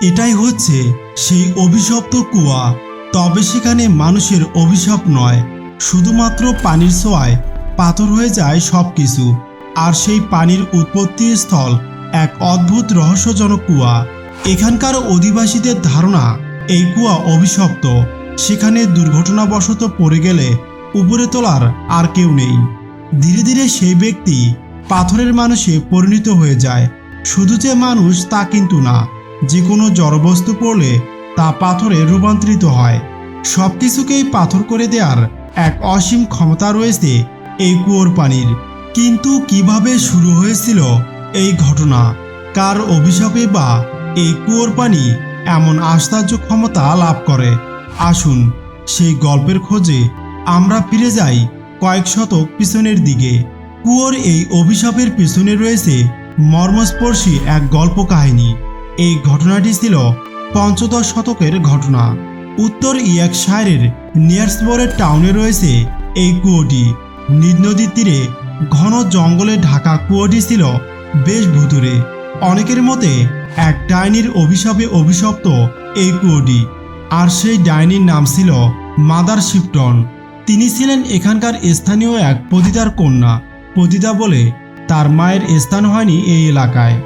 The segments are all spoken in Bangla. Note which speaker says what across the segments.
Speaker 1: এটাই হচ্ছে সেই অভিশপ্ত কুয়া। তবে সেখানে মানুষের অভিশাপ নয়। শুধুমাত্র পানির ছোঁয়ায় পাথর হয়ে যায় সব কিছু আর সেই পানির উৎপত্তি স্থল এক অদ্ভুত রহস্যজনক কুয়া। এখানকার অধিবাসীদের ধারণা, এই কুয়া অভিশপ্ত। সেখানে দুর্ঘটনাবশত পড়ে গেলে উপরে তোলার আর কেউ নেই। ধীরে ধীরে সেই ব্যক্তি পাথরের মানুষে পরিণত হয়ে যায়। শুধু যে মানুষ তা কিন্তু না। যে কোনো জড়বস্তু পড়লে তা পাথরে রূপান্তরিত হয়। সব কিছুকেই পাথর করে দেওয়ার এক অসীম ক্ষমতা রয়েছে এই কুয়োর পানির। কিন্তু কীভাবে শুরু হয়েছিল এই ঘটনা? কার অভিশাপে বা এই কুয়োর পানি এমন আশ্চর্য ক্ষমতা লাভ করে? আসুন সেই গল্পের খোঁজে আমরা ফিরে যাই কয়েক শতক পিছনের দিকে। কুয়োর এই অভিশাপের পিছনে রয়েছে মর্মস্পর্শী এক গল্প কাহিনী এই ঘটনাটি ছিল পঞ্চদশ শতকের ঘটনা। উত্তর ইয়র্কশায়ারের নিয়ার্সবরের টাউনে রয়েছে এই কুয়োটি। নীল নদীর তীরে ঘন জঙ্গলে ঢাকা কুয়োটি ছিল বেশ ভুতুরে অনেকের মতে এক ডাইনির অভিশাপে অভিশপ্ত এই কুয়োটি। আর সেই ডাইনির নাম ছিল মাদার শিপটন। তিনি ছিলেন এখানকার স্থানীয় এক পতিতার কন্যা। পতিতা বলে তার মায়ের স্থান হয়নি এই এলাকায়।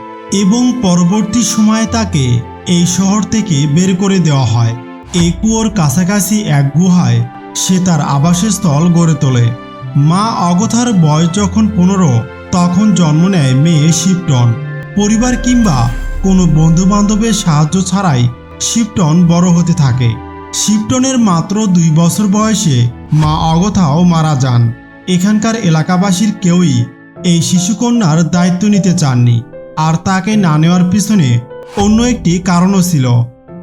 Speaker 1: এবং পরবর্তী সময়ে তাকে এই শহর থেকে বের করে দেওয়া হয়। এই কুয়োর কাছাকাছি এক গুহায় সে তার আবাসস্থল গড়ে তোলে। মা অগথার বয়স যখন পনেরো, তখন জন্ম নেয় মেয়ে শিপটন। পরিবার কিংবা কোনো বন্ধু বান্ধবের সাহায্য ছাড়াই শিপটন বড় হতে থাকে। শিপটনের মাত্র দুই বছর বয়সে মা অগথাও মারা যান। এখানকার এলাকাবাসীর কেউই এই শিশুকন্যার দায়িত্ব নিতে চাননি। আর তাকে না নেওয়ার পিছনে অন্য একটি কারণও ছিল,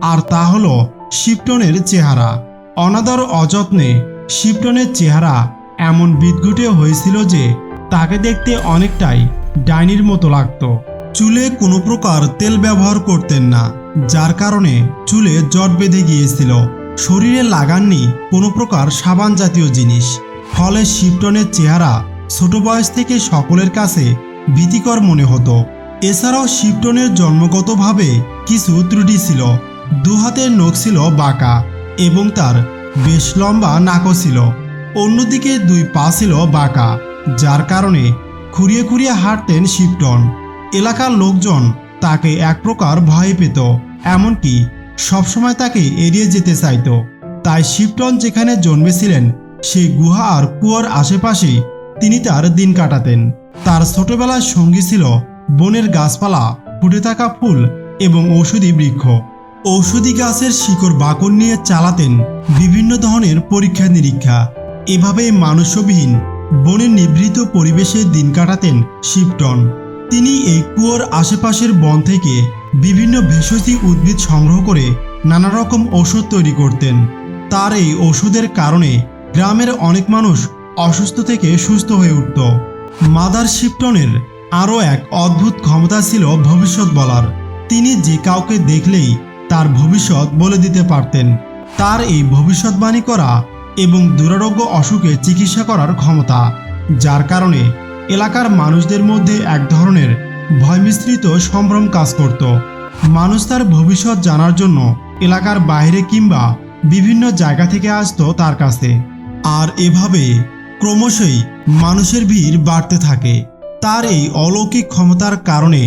Speaker 1: আর তা হল শিপটনের চেহারা। অনাদর অযত্নে শিপটনের চেহারা এমন বিদঘুটে হয়েছিল যে তাকে দেখতে অনেকটাই ডাইনির মতো লাগতো। চুলে কোনো প্রকার তেল ব্যবহার করতেন না, যার কারণে চুলে জট বেঁধে গিয়েছিল। শরীরে লাগাননি কোনো প্রকার সাবান জাতীয় জিনিস। ফলে শিপটনের চেহারা ছোট বয়স থেকে সকলের কাছে ভীতিকর মনে হতো। এছাড়াও শিপটনের জন্মগতভাবে কিছু ত্রুটি ছিল। দু হাতের নখ ছিল বাঁকা এবং তার বেশ লম্বা নাকও ছিল। অন্যদিকে দুই পা ছিল বাঁকা, যার কারণে খুঁড়িয়ে খুঁড়িয়ে হাঁটতেন শিপটন এলাকার লোকজন তাকে এক প্রকার ভয় পেত, এমনকি সবসময় তাকে এড়িয়ে যেতে চাইত। তাই শিপটন যেখানে জন্মেছিলেন, সেই গুহা আর কুয়োর আশেপাশেই তিনি তার দিন কাটাতেন। তার ছোটবেলার সঙ্গী ছিল বনের গাছপালা, ফুটে থাকা ফুল এবং ঔষধি বৃক্ষ। ঔষধি গাছের শিকড় বাকড় নিয়ে চালাতেন বিভিন্ন ধরনের পরীক্ষা নিরীক্ষা। এভাবে মানুষবিহীন বনের নিভৃত পরিবেশে দিন কাটাতেন শিপটন তিনি এই কুয়োর আশেপাশের বন থেকে বিভিন্ন ভেষজী উদ্ভিদ সংগ্রহ করে নানা রকম ঔষধ তৈরি করতেন। তার এই ওষুধের কারণে গ্রামের অনেক মানুষ অসুস্থ থেকে সুস্থ হয়ে উঠত। মাদার শিপটনের আরও এক অদ্ভুত ক্ষমতা ছিল ভবিষ্যৎ বলার। তিনি যে কাউকে দেখলেই তার ভবিষ্যৎ বলে দিতে পারতেন। তার এই ভবিষ্যৎবাণী করা এবং দুরারোগ্য অসুখে চিকিৎসা করার ক্ষমতা, যার কারণে এলাকার মানুষদের মধ্যে এক ধরনের ভয় মিশ্রিত সম্ভ্রম কাজ করত। মানুষ তার ভবিষ্যৎ জানার জন্য এলাকার বাইরে কিংবা বিভিন্ন জায়গা থেকে আসতো তার কাছে। আর এভাবে ক্রমশই মানুষের ভিড় বাড়তে থাকে। তার এই অলৌকিক ক্ষমতার কারণে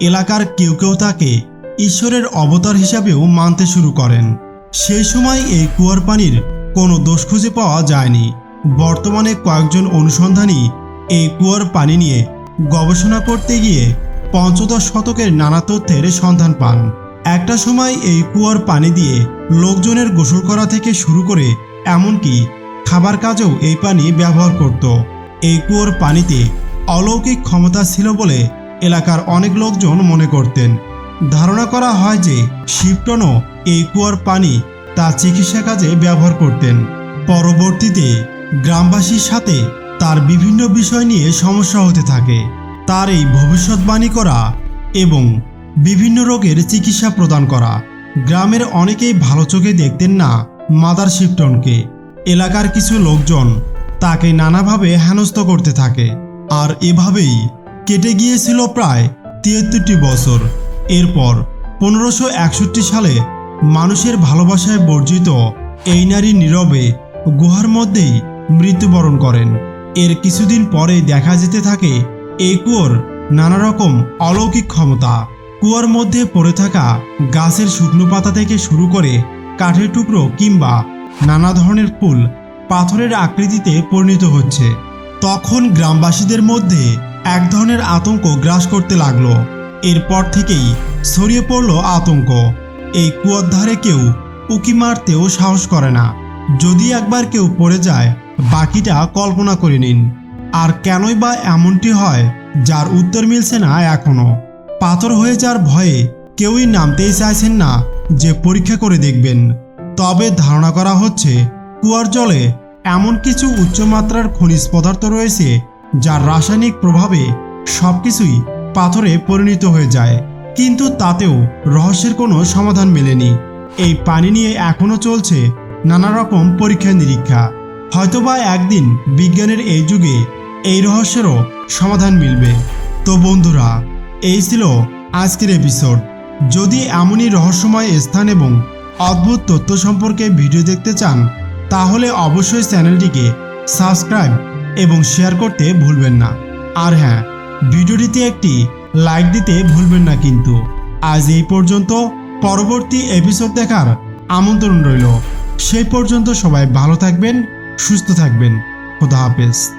Speaker 1: এলাকার কেউ কেউ তাকে ঈশ্বরের অবতার হিসাবেও মানতে শুরু করেন। সেই সময় এই কুয়ার পানির কোনো দোষ খুঁজে পাওয়া যায়নি। বর্তমানে কয়েকজন অনুসন্ধানী এই কুয়ার পানি নিয়ে গবেষণা করতে গিয়ে পঞ্চদশ শতকের নানা তথ্যের সন্ধান পান। একটা সময় এই কুয়ার পানি দিয়ে লোকজনের গোসল করা থেকে শুরু করে এমনকি খাবার কাজেও এই পানি ব্যবহার করত। এই কুয়োর পানিতে অলৌকিক ক্ষমতা ছিল বলে এলাকার অনেক লোকজন মনে করতেন। ধারণা করা হয় যে শিবটনও এই কুয়ার পানি তার চিকিৎসা কাজে ব্যবহার করতেন। পরবর্তীতে গ্রামবাসীর সাথে তার বিভিন্ন বিষয় নিয়ে সমস্যা হতে থাকে। তার এই ভবিষ্যৎবাণী করা এবং বিভিন্ন রোগের চিকিৎসা প্রদান করা গ্রামের অনেকেই ভালো চোখে দেখতেন না মাদার শিপটনকে এলাকার কিছু লোকজন তাকে নানাভাবে হেনস্থ করতে থাকে। আর এভাবেই কেটে গিয়েছিল প্রায় তিয়াত্তরটি বছর। এরপর পনেরোশো একষট্টি সালে মানুষের ভালোবাসায় বর্জিত এই নারী নীরবে গুহার মধ্যেই মৃত্যুবরণ করেন। এর কিছুদিন পরেই দেখা যেতে থাকে এই কুয়োর নানা রকম অলৌকিক ক্ষমতা। কুয়ার মধ্যে পড়ে থাকা গাছের শুকনো পাতা থেকে শুরু করে কাঠের টুকরো কিংবা নানা ধরনের ফুল পাথরের আকৃতিতে পরিণত হচ্ছে। তখন গ্রামবাসীদের মধ্যে এক ধরনের আতঙ্ক গ্রাস করতে লাগল। এরপর থেকেই ছড়িয়ে পড়ল আতঙ্ক। এই কুয়ার ধারে কেউ উকি মারতেও সাহস করে না। যদি একবার কেউ পড়ে যায়, বাকিটা কল্পনা করে নিন। আর কেনই বা এমনটি হয়, যার উত্তর মিলছে না এখনও। পাথর হয়ে যাওয়ার ভয়ে কেউই নামতেই চাইছেন না যে পরীক্ষা করে দেখবেন। তবে ধারণা করা হচ্ছে, কুয়ার জলে এমন কিছু উচ্চমাত্রার খনিজ পদার্থ রয়েছে, যার রাসায়নিক প্রভাবে সবকিছুই পাথরে পরিণত হয়ে যায়, কিন্তু তাতেও রহস্যের কোনো সমাধান মেলেনি। এই পানি নিয়ে এখনও চলছে নানা রকম পরীক্ষা নিরীক্ষা। হয়তোবা একদিন বিজ্ঞানের এই যুগে এই রহস্যেরও সমাধান মিলবে। তো বন্ধুরা, এই ছিল আজকের এপিসোড। যদি এমনই রহস্যময় স্থান এবং অদ্ভুত তথ্য সম্পর্কে ভিডিও দেখতে চান তাহলে অবশ্যই চ্যানেলটিকে সাবস্ক্রাইব এবং শেয়ার করতে ভুলবেন না। আর হ্যাঁ ভিডিওটিতে একটি লাইক দিতে ভুলবেন না কিন্তু। আজ এই পর্যন্ত, পরবর্তী এপিসোড দেখার আমন্ত্রণ রইল। সেই পর্যন্ত সবাই ভালো থাকবেন, সুস্থ থাকবেন। খোদা হাফেজ।